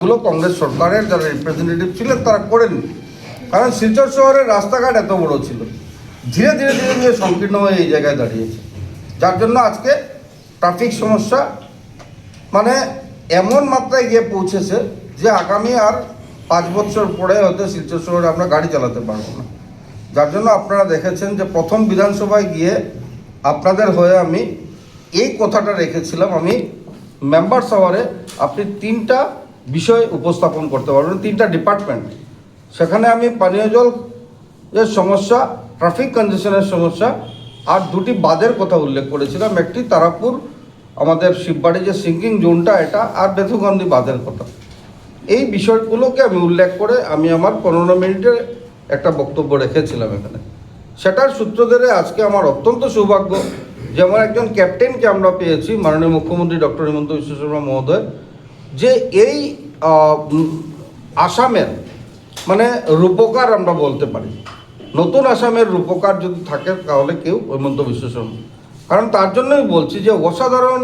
গুলো কংগ্রেস সরকারের যারা রিপ্রেজেন্টেটিভ ছিলেন, তারা করেননি। কারণ শিলচর শহরের রাস্তাঘাট এত বড় ছিল। ধীরে ধীরে ধীরে ধীরে সংকীর্ণ হয়ে এই জায়গায় দাঁড়িয়েছে। যার জন্য আজকে ট্রাফিক সমস্যা মানে এমন মাত্রায় গিয়ে পৌঁছেছে যে আগামী আর পাঁচ বছর পরে হয়তো শিলচর শহরে আমরা গাড়ি চালাতে পারব না। যার জন্য আপনারা দেখেছেন যে প্রথম বিধানসভায় গিয়ে আপনাদের হয়ে আমি এই কথাটা রেখেছিলাম। আমি মেম্বার শহরে আপনি তিনটা বিষয় উপস্থাপন করতে পারবেন তিনটা ডিপার্টমেন্ট সেখানে আমি পানীয় জল এর সমস্যা ট্রাফিক কনজেশনের সমস্যা আর দুটি বাঁধের কথা উল্লেখ করেছিলাম। একটি তারাপুর, আমাদের শিববাড়ি যে সিঙ্কিং জোনটা এটা আর বেথুগন্ধি বাঁধের কথা। এই বিষয়গুলোকে আমি উল্লেখ করে আমি আমার পনেরো মিনিটের একটা বক্তব্য রেখেছিলাম এখানে। সেটার সূত্র ধরে আজকে আমার অত্যন্ত সৌভাগ্য, যেমন একজন ক্যাপ্টেনকে আমরা পেয়েছি, মাননীয় মুখ্যমন্ত্রী ডক্টর হিমন্ত বিশ্ব শর্মা মহোদয়। যে এই আসামের মানে রূপকার আমরা বলতে পারি। নতুন আসামের রূপকার যদি থাকে, তাহলে কেউ হেমন্ত বিশ্ব শর্মা। কারণ তার জন্যই বলছি যে, অসাধারণ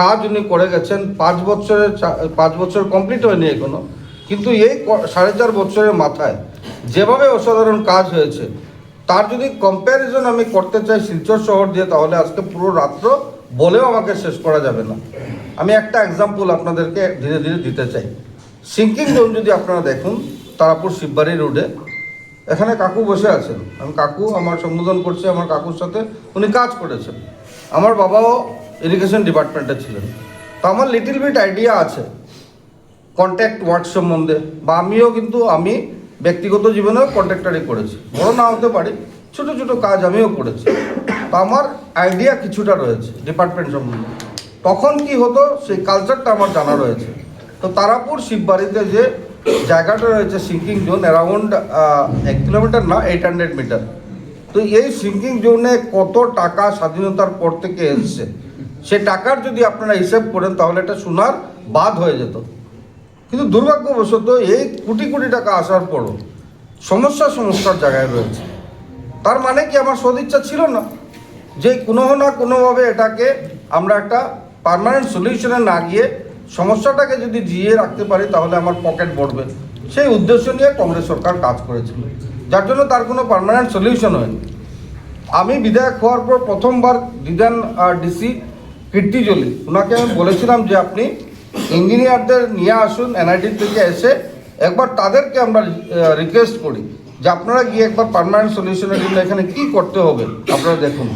কাজ উনি করে গেছেন। পাঁচ বছরের পাঁচ বছর কমপ্লিট হয়নি এখনও। কিন্তু এই সাড়ে চার বছরের মাথায় যেভাবে অসাধারণ কাজ হয়েছে, তার যদি কম্প্যারিজন আমি করতে চাই শিলচর শহর দিয়ে, তাহলে আজকে পুরো রাত্র বলেও আমাকে শেষ করা যাবে না। আমি একটা এক্সাম্পল আপনাদেরকে ধীরে ধীরে দিতে চাই। সিঙ্কিং জোন যদি আপনারা দেখুন, তারাপুর শিববাড়ি রোডে এখানে কাকু বসে আছেন। আমি কাকু, আমার সম্বোধন করছি, আমার কাকুর সাথে উনি কাজ করেছেন। আমার বাবাও ইরিগেশন ডিপার্টমেন্টে ছিলেন। তো আমার লিটিল বিট আইডিয়া আছে কন্ট্যাক্ট ওয়ার্ক সম্বন্ধে, বা আমিও কিন্তু, আমি ব্যক্তিগত জীবনেও কন্ট্রাক্টারই করেছি। বড় না হতে পারি, ছোট ছোট কাজ আমিও করেছি। তো আমার আইডিয়া কিছুটা রয়েছে ডিপার্টমেন্ট সম্বন্ধে। তখন কি হতো? সেই কালচারটা আমার জানা রয়েছে। তো তারাপুর শিববাড়িতে যে জায়গাটা রয়েছে সিঙ্কিং জোন অ্যারাউন্ড এক কিলোমিটার না এইট হান্ড্রেড মিটার তো এই সিঙ্কিং জোনে কত টাকা স্বাধীনতার পর থেকে এসছে? সে টাকার যদি আপনারা হিসেব করেন, তাহলে এটা সোনার বাদ হয়ে যেত। কিন্তু দুর্ভাগ্যবশত এই কোটি কোটি টাকা আসার পরও সমস্যা সমস্যার জায়গায় রয়েছে। তার মানে কি আমার সদিচ্ছা ছিল না? যে কোনো না কোনোভাবে এটাকে আমরা একটা পার্মানেন্ট সলিউশনে না গিয়ে সমস্যাটাকে যদি জিয়ে রাখতে পারি, তাহলে আমার পকেট ভরবে সেই উদ্দেশ্য নিয়ে কংগ্রেস সরকার কাজ করেছিল। যার জন্য তার কোনো পার্মানেন্ট সলিউশন হয়নি। আমি বিধায়ক হওয়ার পর প্রথমবার দিদান ডিসি কীর্তিজলি ওনাকে আমি বলেছিলাম যে আপনি ইঞ্জিনিয়ারদের নিয়ে আসুন এনআইটি থেকে এসে একবার তাদেরকে আমরা রিকোয়েস্ট করি যে আপনারা গিয়ে একবার পার্মানেন্ট সলিউশনের জন্য এখানে কি করতে হবে, আপনারা দেখুন।